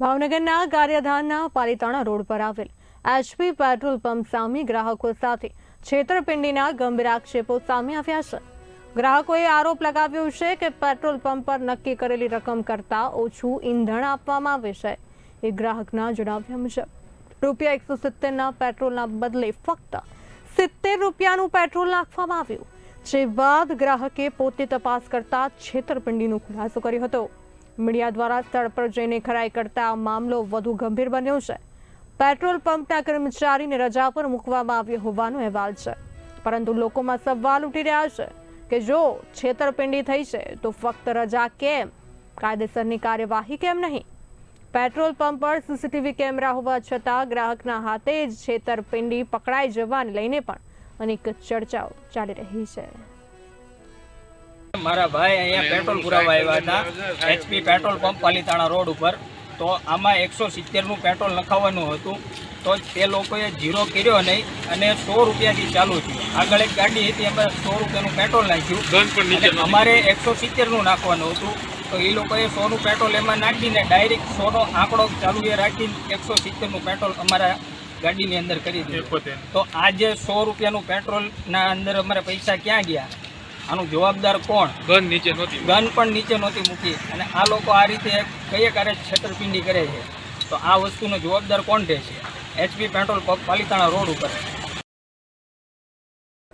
ભાવનગરના કાર્યધાનના પાલીતાણા રોડ પર આવેલ એચપી પેટ્રોલ પંપ સામે ગ્રાહકો સાથે છેતરપિંડીના ગંભીર આક્ષેપો સામે આવ્યા છે. ગ્રાહકોએ આરોપ લગાવ્યો છે કે પેટ્રોલ પંપ પર નક્કી કરેલી રકમ કરતાં ઓછું ઈંધણ આપવામાં આવે છે. એ ગ્રાહકના જણાવ્યા મુજબ, રૂપિયા એકસો સિત્તેરના પેટ્રોલના બદલે ફક્ત સિત્તેર રૂપિયાનું પેટ્રોલ નાખવામાં આવ્યું, જે બાદ ગ્રાહકે પોતે તપાસ કરતા છેતરપિંડીનો ખુલાસો કર્યો હતો. મીડિયા દ્વારા સ્થળ પર જઈને ખરાઈ કરતા મામલો વધુ ગંભીર બન્યો છે. પેટ્રોલ પંપના કર્મચારીને રજા પર મૂકવામાં આવ્યો હોવાનો અહેવાલ છે. પરંતુ લોકોમાં સવાલ ઉઠી રહ્યા છે કે જો છેતરપિંડી થઈ છે, તો ફક્ત રજા કેમ? કાયદેસરની કાર્યવાહી કેમ નહીં? પેટ્રોલ પંપ પર સીસીટીવી કેમેરા હોવા છતાં ગ્રાહકના હાથે જ છેતરપિંડી પકડાઈ જવાને લઈને પણ અનેક ચર્ચાઓ ચાલી રહી છે. મારા ભાઈ અહીંયા પેટ્રોલ પુરાવા આવ્યા હતા HP petrol pump Palitana road ઉપર. તો આમાં એકસો સિત્તેરનું પેટ્રોલ નખાવવાનું હતું. તો તે લોકોએ ઝીરો કર્યો નહીં અને સો રૂપિયાથી ચાલુ થયું. આગળ એક ગાડી હતી એમાં સો રૂપિયાનું પેટ્રોલ નાખ્યું. અમારે એકસો સિત્તેરનું નાખવાનું હતું. તો એ લોકોએ સોનું પેટ્રોલ એમાં નાખીને ડાયરેક્ટ સોનો આંકડો ચાલુ એ રાખીને એકસો સિત્તેરનું પેટ્રોલ અમારા ગાડીની અંદર કરી દીધું. તો આજે સો રૂપિયાનું પેટ્રોલના અંદર અમારે પૈસા ક્યાં ગયા? આનું જવાબદાર કોણ? ગન નીચે નહોતી. ગન પણ નીચે નહોતી મૂકી. અને આ લોકો આ રીતે કઈ કારે છેતરપિંડી કરે છે? તો આ વસ્તુનો જવાબદાર કોણ રહેશે? HP petrol pump Palitana road ઉપર.